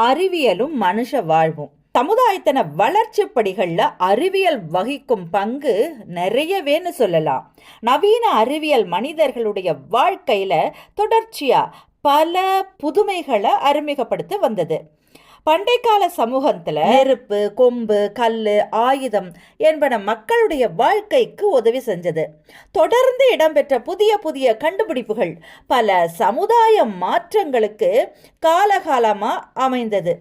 அறிவியலும் மனுஷ வாழ்வும். சமுதாயத்தின வளர்ச்சி படிகளில் அறிவியல் வகிக்கும் பங்கு நிறையவேன்னு சொல்லலாம். நவீன அறிவியல் மனிதர்களுடைய வாழ்க்கையில் தொடர்ச்சியாக பல புதுமைகளை அறிமுகப்படுத்தி வந்தது. பண்டைக்கால சமூகத்தில் நெருப்பு கொம்பு கல் ஆயுதம் என்பன மக்களுடைய வாழ்க்கைக்கு உதவி செஞ்சது. தொடர்ந்து இடம்பெற்ற புதிய புதிய கண்டுபிடிப்புகள் பல சமுதாய மாற்றங்களுக்கு காலகாலமாக அமைந்தது.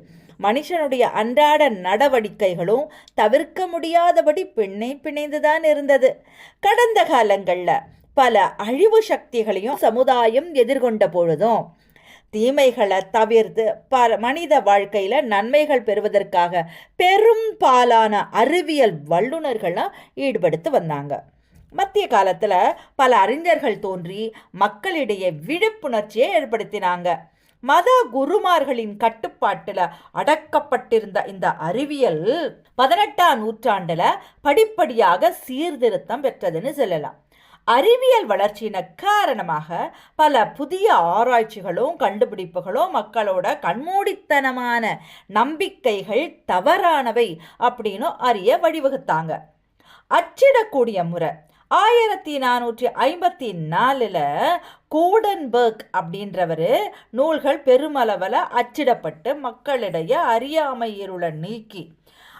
மனுஷனுடைய அன்றாட நடவடிக்கைகளும் தவிர்க்க முடியாதபடி பின்னை பிணைந்துதான் இருந்தது. கடந்த காலங்களில் பல அழிவு சக்திகளையும் சமுதாயம் எதிர்கொண்ட பொழுதும் தீமைகளை தவிர்த்து ப மனித வாழ்க்கையில் நன்மைகள் பெறுவதற்காக பெரும்பாலான அறிவியல் வல்லுநர்கள்லாம் ஈடுபடுத்து வந்தாங்க. மத்திய காலத்தில் பல அறிஞர்கள் தோன்றி மக்களிடையே விழிப்புணர்ச்சியை ஏற்படுத்தினாங்க. மத குருமார்களின் கட்டுப்பாட்டில் அடக்கப்பட்டிருந்த இந்த அறிவியல் பதினெட்டாம் நூற்றாண்டில் படிப்படியாக சீர்திருத்தம் பெற்றதுன்னு சொல்லலாம். அறிவியல் வளர்ச்சியின் காரணமாக பல புதிய ஆராய்ச்சிகளும் கண்டுபிடிப்புகளும் மக்களோட கண்மூடித்தனமான நம்பிக்கைகள் தவறானவை அப்படின்னு அறிய வழிவகுத்தாங்க. அச்சிடக்கூடிய முறை ஆயிரத்தி நானூற்றி ஐம்பத்தி நாலில் கோடன்பர்க் அப்படின்றவர் நூல்கள் பெருமளவில் அச்சிடப்பட்டு மக்களிடையே அறியாமை இருளை நீக்கி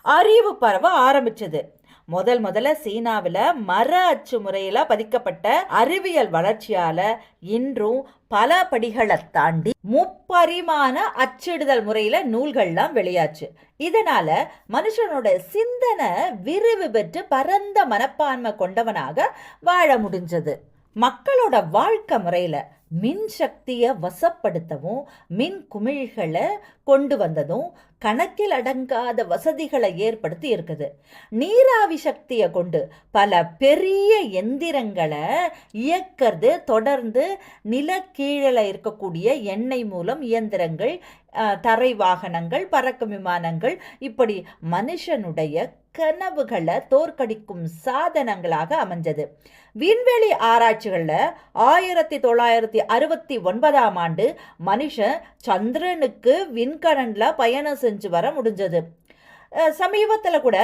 அறிவு பரவ ஆரம்பிச்சது. முதல் முதல்ல சீனாவில் மர அச்சு முறையில் பதிக்கப்பட்ட அறிவியல் வளர்ச்சியால் இன்றும் பல படிகளை தாண்டி முப்பரிமாண அச்சிடுதல் முறையில் நூல்கள்லாம் வெளியாச்சு. இதனால மனுஷனோட சிந்தனை விரிவு பெற்று பரந்த மனப்பான்மை கொண்டவனாக வாழ முடிஞ்சது. மக்களோட வாழ்க்கை முறையில் மின் சக்தியை வசப்படுத்தவும் மின் குமிழ்களை கொண்டு வந்ததும் கணக்கில் அடங்காத வசதிகளை ஏற்படுத்தி இருக்குது. நீராவி சக்தியை கொண்டு பல பெரிய எந்திரங்களை இயக்கிறது தொடர்ந்து நிலக்கீழல இருக்கக்கூடிய எண்ணெய் மூலம் இயந்திரங்கள் தரை வாகனங்கள் பறக்கும் விமானங்கள் இப்படி மனுஷனுடைய கனவுகளை தோற்கடிக்கும் சாதனங்களாக அமைஞ்சது. விண்வெளி ஆராய்ச்சிகளில் ஆயிரத்தி தொள்ளாயிரத்தி அறுபத்தி ஒன்பதாம் ஆண்டு மனுஷன் சந்திரனுக்கு விண்கலனில் பயணம் செஞ்சு வர முடிஞ்சது. சமீபத்தில் கூட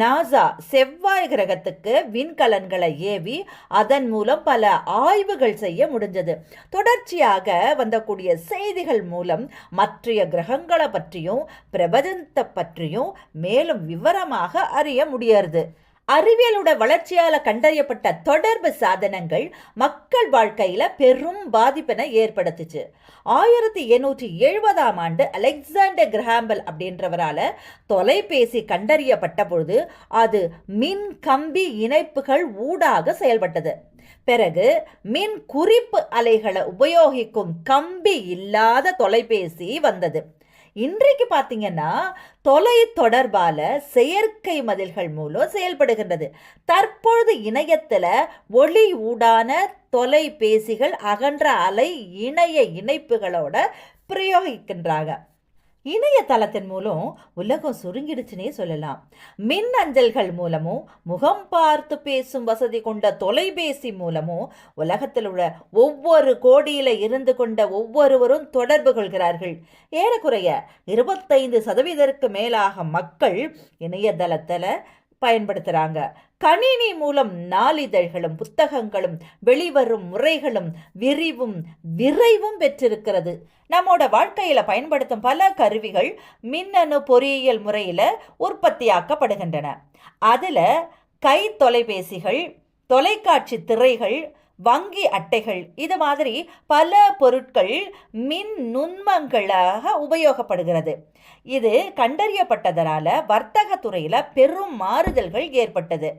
நாசா செவ்வாய் கிரகத்துக்கு விண்கலன்களை ஏவி அதன் மூலம் பல ஆய்வுகள் செய்ய முடிஞ்சது. தொடர்ச்சியாக வந்தக்கூடிய செய்திகள் மூலம் மற்றைய கிரகங்களை பற்றியும் பிரபஞ்சத்தை பற்றியும் மேலும் விவரமாக அறிய முடியறது. அறிவியலோட வளர்ச்சியால் கண்டறியப்பட்ட தொடர்பு சாதனங்கள் மக்கள் வாழ்க்கையில் பெரும் பாதிப்பினை ஏற்படுத்துச்சு. ஆயிரத்தி எண்ணூற்றி எழுபதாம் ஆண்டு அலெக்சாண்டர் கிரஹாம்பல் அப்படின்றவரால் தொலைபேசி கண்டறியப்பட்ட பொழுது அது மின் கம்பி இணைப்புகள் ஊடாக செயல்பட்டது. பிறகு மின் குறிப்பு அலைகளை உபயோகிக்கும் கம்பி இல்லாத தொலைபேசி வந்தது. இன்றைக்கு பார்த்தீங்கன்னா தொலை தொடர்பால செயற்கை மதில்கள் மூலம் செயல்படுகின்றது. தற்பொழுது இணையத்தில் ஒளி ஊடான தொலைபேசிகள் அகன்ற அலை இணைய இணைப்புகளோட பிரயோகிக்கின்றாங்க. இணையதளத்தின் மூலம் உலகம் சுருங்கிடுச்சுனே சொல்லலாம். மின் அஞ்சல்கள் மூலமும் முகம் பார்த்து பேசும் வசதி கொண்ட தொலைபேசி மூலமும் உலகத்தில் உள்ள ஒவ்வொரு கோடியில் இருந்து கொண்ட ஒவ்வொருவரும் தொடர்பு கொள்கிறார்கள். ஏறக்குறைய இருபத்தைந்து சதவீதத்திற்கு மேலாக மக்கள் இணையதளத்தில் பயன்படுத்துகிறாங்க கணினி மூலம் நாளிதழ்களும் புத்தகங்களும் வெளிவரும் முறைகளும் விரிவும் விரைவும் பெற்றிருக்கிறது. நம்மோட வாழ்க்கையில் பயன்படுத்தும் பல கருவிகள் மின்னணு பொறியியல் முறையில் உற்பத்தியாக்கப்படுகின்றன. அதில் கை தொலைபேசிகள் தொலைக்காட்சி திரைகள் வங்கி அட்டைகள். இது மாதிரி பல பொருட்கள் மின் நுண்மங்களாக உபயோகப்படுகிறது. இது கண்டறியப்பட்டதனால வர்த்தக துறையில் பெரும் மாறுதல்கள் ஏற்பட்டது.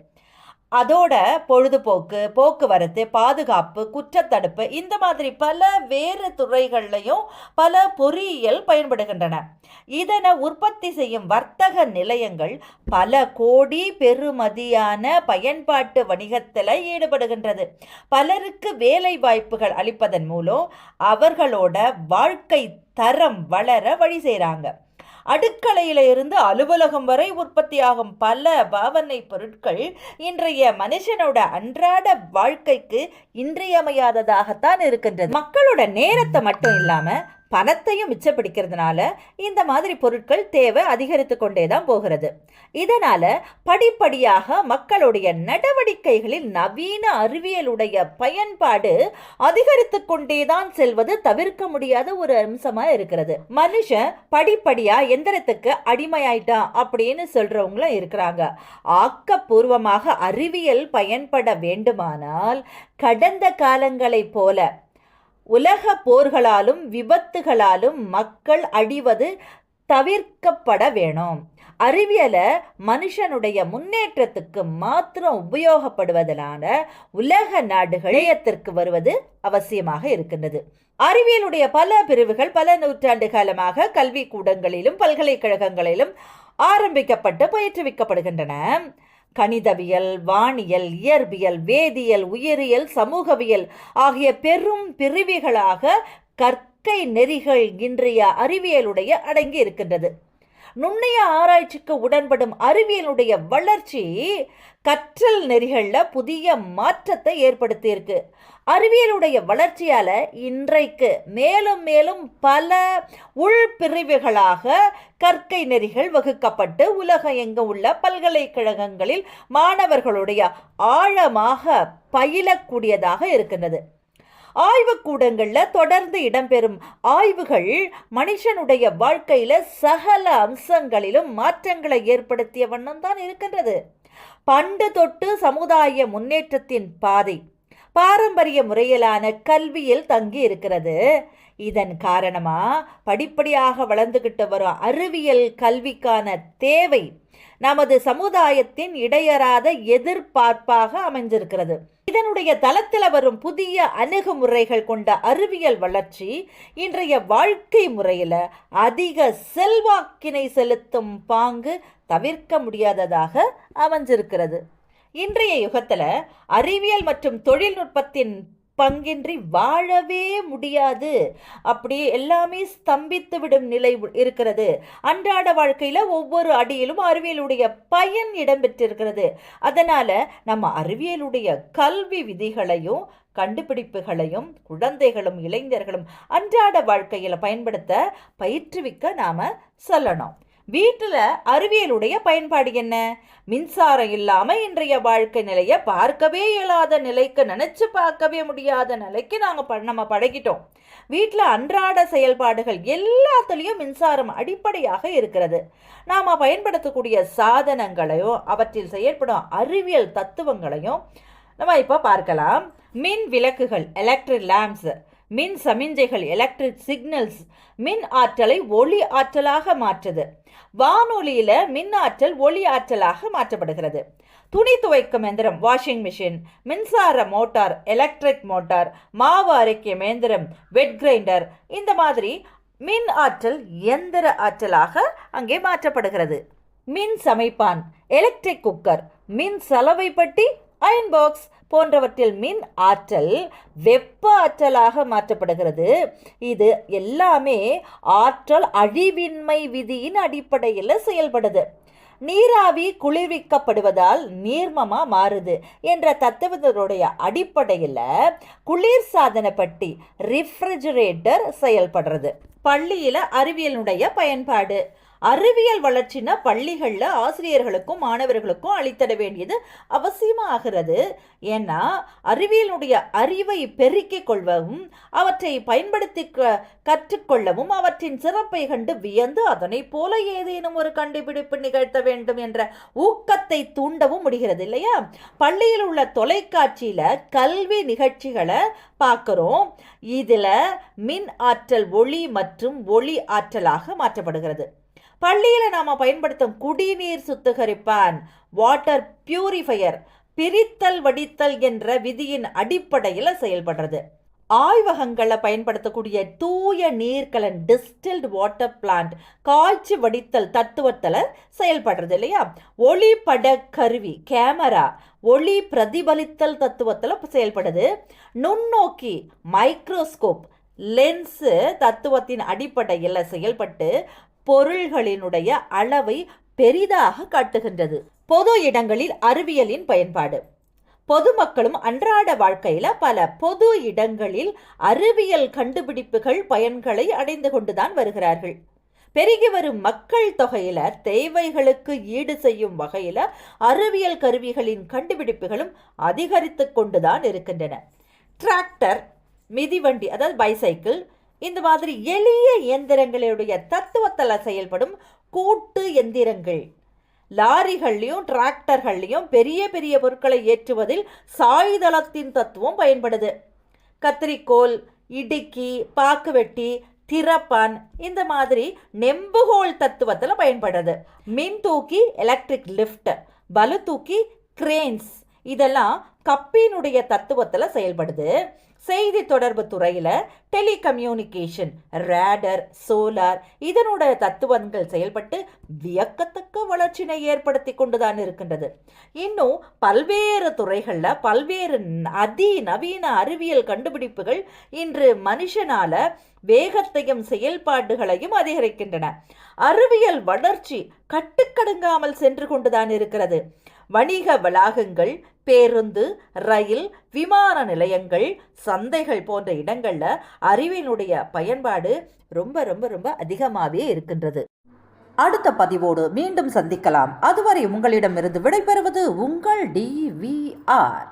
அதோட பொழுதுபோக்கு போக்குவரத்து பாதுகாப்பு குற்றத்தடுப்பு இந்த மாதிரி பல வேறு துறைகள்லையும் பல பொறியியல் பயன்படுகின்றன. இதனை உற்பத்தி செய்யும் வர்த்தக நிலையங்கள் பல கோடி பெருமதியான பயன்பாட்டு வணிகத்தில் ஈடுபடுகின்றது. பலருக்கு வேலை வாய்ப்புகள் அளிப்பதன் மூலம் அவர்களோட வாழ்க்கை தரம் வளர வழி செய்கிறாங்க அடுக்கலையில இருந்து அலுவலகம் வரை உற்பத்தியாகும் பல பாவனை பொருட்கள் இன்றைய மனுஷனோட அன்றாட வாழ்க்கைக்கு இன்றியமையாததாகத்தான் இருக்கின்றது. மக்களோட நேரத்தை மட்டும் இல்லாம பணத்தையும் மிச்சப்பிடிக்கிறதுனால இந்த மாதிரி பொருட்கள் தேவை அதிகரித்து கொண்டே தான் போகிறது. இதனால படிப்படியாக மக்களுடைய நடவடிக்கைகளில் நவீன அறிவியலுடைய பயன்பாடு அதிகரித்து கொண்டே தான் செல்வது தவிர்க்க முடியாத ஒரு அம்சமா இருக்கிறது. மனுஷன் படிப்படியா எந்திரத்துக்கு அடிமையாயிட்டான் அப்படின்னு சொல்றவங்களும் இருக்கிறாங்க. ஆக்கப்பூர்வமாக அறிவியல் பயன்பட வேண்டுமானால் கடந்த காலங்களைப் போல உலக போர்களாலும் விபத்துகளாலும் மக்கள் அழிவது தவிர்க்கப்பட வேணும். அறிவியலை மனுஷனுடைய முன்னேற்றத்துக்கு மாத்திரம் உபயோகப்படுவதனால உலக நாடுகள் இணையத்திற்கு வருவது அவசியமாக இருக்கின்றது. அறிவியலுடைய பல பிரிவுகள் பல நூற்றாண்டு காலமாக கல்வி கூடங்களிலும் பல்கலைக்கழகங்களிலும் ஆரம்பிக்கப்பட்டு பயிற்றுவிக்கப்படுகின்றன. கணிதவியல் வானியல் இயற்பியல் வேதியியல் உயிரியல் சமூகவியல் ஆகிய பெரும் பிரிவுகளாக கற்கை நெறிகள் இன்றைய அறிவியலுடைய அடங்கி இருக்கின்றது. நுண்ணிய ஆராய்ச்சிக்கு உடன்படும் அறிவியலுடைய வளர்ச்சி கற்றல் நெறிகளில் புதிய மாற்றத்தை ஏற்படுத்தியிருக்கு. அறிவியலுடைய வளர்ச்சியால் இன்றைக்கு மேலும் மேலும் பல உள்பிரிவுகளாக கற்கை நெறிகள் வகுக்கப்பட்டு உலகம் எங்கும் உள்ள பல்கலைக்கழகங்களில் மாணவர்களுடைய ஆழமாக பயிலக்கூடியதாக இருக்கின்றது. ஆய்வுக்கூடங்களில் தொடர்ந்து இடம்பெறும் ஆய்வுகள் மனுஷனுடைய வாழ்க்கையில் சகல அம்சங்களிலும் மாற்றங்களை ஏற்படுத்திய வண்ணம் தான் இருக்கின்றது. பண்டு தொட்டு சமுதாய முன்னேற்றத்தின் பாதை பாரம்பரிய முறையிலான கல்வியில் தங்கி இருக்கிறது. இதன் காரணமாக படிப்படியாக வளர்ந்துக்கிட்டு வரும் அறிவியல் கல்விக்கான தேவை நமது சமுதாயத்தின் இடையறாத எதிர்பார்ப்பாக அமைஞ்சிருக்கிறது. இதனுடைய தளத்தில் வரும் புதிய அணுகுமுறைகள் கொண்ட அறிவியல் வளர்ச்சி இன்றைய வாழ்க்கை முறையில் அதிக செல்வாக்கினை செலுத்தும் பாங்கு தவிர்க்க முடியாததாக அமைஞ்சிருக்கிறது. இன்றைய யுகத்தில் அறிவியல் மற்றும் தொழில்நுட்பத்தின் பங்கின்றி வாழவே முடியாது. அப்படி எல்லாமே ஸ்தம்பித்து விடும் நிலை இருக்கிறது. அன்றாட வாழ்க்கையில் ஒவ்வொரு அடியிலும் அறிவியலுடைய பயன் இடம்பெற்றிருக்கிறது. அதனால் நம்ம அறிவியலுடைய கல்வி விதிகளையும் கண்டுபிடிப்புகளையும் குழந்தைகளும் இளைஞர்களும் அன்றாட வாழ்க்கையில் பயன்படுத்த பயிற்றுவிக்க நாம் சொல்லணும். வீட்டில் அறிவியலுடைய பயன்பாடு என்ன? மின்சாரம் இல்லாமல் இன்றைய வாழ்க்கை நிலையை பார்க்கவே இயலாத நிலைக்கு நினச்சி பார்க்கவே முடியாத நிலைக்கு நாங்கள் நம்ம பழகிட்டோம். வீட்டில் அன்றாட செயல்பாடுகள் எல்லாத்துலேயும் மின்சாரம் அடிப்படையாக இருக்கிறது. நாம் பயன்படுத்தக்கூடிய சாதனங்களையும் அவற்றில் செயல்படும் அறிவியல் தத்துவங்களையும் நம்ம இப்போ பார்க்கலாம். மின் விளக்குகள் எலக்ட்ரிக் லேம்ப்ஸு மின் சமிஞ்சைகள் எலக்ட்ரிக் சிக்னல்ஸ் மின் ஆற்றலை ஒளி ஆற்றலாக மாற்றுது. வானொலியில் மின் ஆற்றல் ஒளி ஆற்றலாக மாற்றப்படுகிறது. துணி துவைக்கும் எந்திரம் வாஷிங் மிஷின் மின்சார மோட்டார் எலக்ட்ரிக் மோட்டார் மாவு அரைக்கும் இயந்திரம் வெட் கிரைண்டர் இந்த மாதிரி மின் ஆற்றல் எந்திர ஆற்றலாக அங்கே மாற்றப்படுகிறது. மின் சமைப்பான் எலக்ட்ரிக் குக்கர் மின் சலவை பட்டி அயன் பாக்ஸ் போன்றவற்றில் மின் ஆற்றல் வெப்ப ஆற்றலாக மாற்றப்படுகிறது. இது எல்லாமே ஆற்றல் அழிவின்மை விதியின் அடிப்படையில் செயல்படுது. நீராவி குளிர்விக்கப்படுவதால் நீர்மமா மாறுது என்ற தத்துவத்தினுடைய அடிப்படையில் குளிர் சாதன பட்டி ரிஃப்ரிஜிரேட்டர் செயல்படுறது. பள்ளியில் அறிவியலுடைய பயன்பாடு. அறிவியல் வளர்ச்சினா பள்ளிகளில் ஆசிரியர்களுக்கும் மாணவர்களுக்கும் அளித்தட வேண்டியது அவசியமாகிறது. ஏன்னா அறிவியலுடைய அறிவை பெருக்கிக் கொள்வதும் அவற்றை பயன்படுத்தி கற்றுக்கொள்ளவும் அவற்றின் சிறப்பை கண்டு வியந்து அதனை போல ஏதேனும் ஒரு கண்டுபிடிப்பு நிகழ்த்த வேண்டும் என்ற ஊக்கத்தை தூண்டவும் முடிகிறது இல்லையா? பள்ளியில் உள்ள தொலைக்காட்சியில் கல்வி நிகழ்ச்சிகளை பார்க்குறோம். இதில் மின் ஆற்றல் ஒளி மற்றும் ஒளி ஆற்றலாக மாற்றப்படுகிறது. பள்ளியில் நாம் பயன்படுத்தும் குடிநீர் சுத்திகரிப்பான் வாட்டர் பியூரிஃபையர் பிரித்தல் வடித்தல் என்ற விதியின் அடிப்படையில் செயல்படுறது. ஆய்வகங்களை பயன்படுத்தக்கூடிய தூய நீர்க்கலன் டிஸ்டில்டு வாட்டர் பிளான்ட் காய்ச்சி வடித்தல் தத்துவத்தில் செயல்படுறது இல்லையா? ஒளிப்பட கருவி கேமரா ஒளி பிரதிபலித்தல் தத்துவத்தில் செயல்படுது. நுண்ணோக்கி மைக்ரோஸ்கோப் லென்ஸு தத்துவத்தின் அடிப்படையில் செயல்பட்டு பொருள்களினுடைய அளவை பெரிதாக காட்டுகின்றது. பொது இடங்களில் அறிவியலின் பயன்பாடு. பொதுமக்களும் அன்றாட வாழ்க்கையில பல பொது இடங்களில் அறிவியல் கண்டுபிடிப்புகள் பயன்களை அடைந்து கொண்டுதான் வருகிறார்கள். பெருகி வரும் மக்கள் தொகையில தேவைகளுக்கு ஈடு செய்யும் வகையில அறிவியல் கருவிகளின் கண்டுபிடிப்புகளும் அதிகரித்து கொண்டுதான் இருக்கின்றன. டிராக்டர் மிதிவண்டி அதாவது பைசைக்கிள் இந்த மாதிரி எளிய இயந்திரங்களுடைய தத்துவத்தில் செயல்படும் கூட்டு எந்திரங்கள். லாரிகள்லையும் டிராக்டர்கள்லையும் பெரிய பெரிய பொருட்களை ஏற்றுவதில் சாய்தளத்தின் தத்துவம் பயன்படுது. கத்திரிக்கோல் இடுக்கி பாக்குவெட்டி திறப்பான் இந்த மாதிரி நெம்புகோல் தத்துவத்தில் பயன்படுது. மின் தூக்கி எலக்ட்ரிக் லிஃப்ட் பலு தூக்கி கிரேன்ஸ் இதெல்லாம் கப்பினுடைய தத்துவத்தில் செயல்படுது. செய்தி தொடர்பு துறையில் டெலிகம்யூனிகேஷன் ரேடர் சோலார் இதனோட தத்துவங்கள் செயல்பட்டு வியக்கத்தக்க வளர்ச்சினை ஏற்படுத்தி கொண்டுதான் இருக்கின்றது. இன்னும் பல்வேறு துறைகளில் பல்வேறு அதி நவீன அறிவியல் கண்டுபிடிப்புகள் இன்று மனுஷனால வேகத்தையும் செயல்பாடுகளையும் அதிகரிக்கின்றன. அறிவியல் வளர்ச்சி கட்டுக்கடுங்காமல் சென்று கொண்டுதான் இருக்கிறது. வணிக வளாகங்கள் பேருந்து ரயில் விமான நிலையங்கள் சந்தைகள் போன்ற இடங்களில் அறிவினுடைய பயன்பாடு ரொம்ப ரொம்ப ரொம்ப அதிகமாகவே இருக்கின்றது. அடுத்த பதிவோடு மீண்டும் சந்திக்கலாம். அதுவரை உங்களிடமிருந்து விடைபெறுவது உங்கள் டிவிஆர்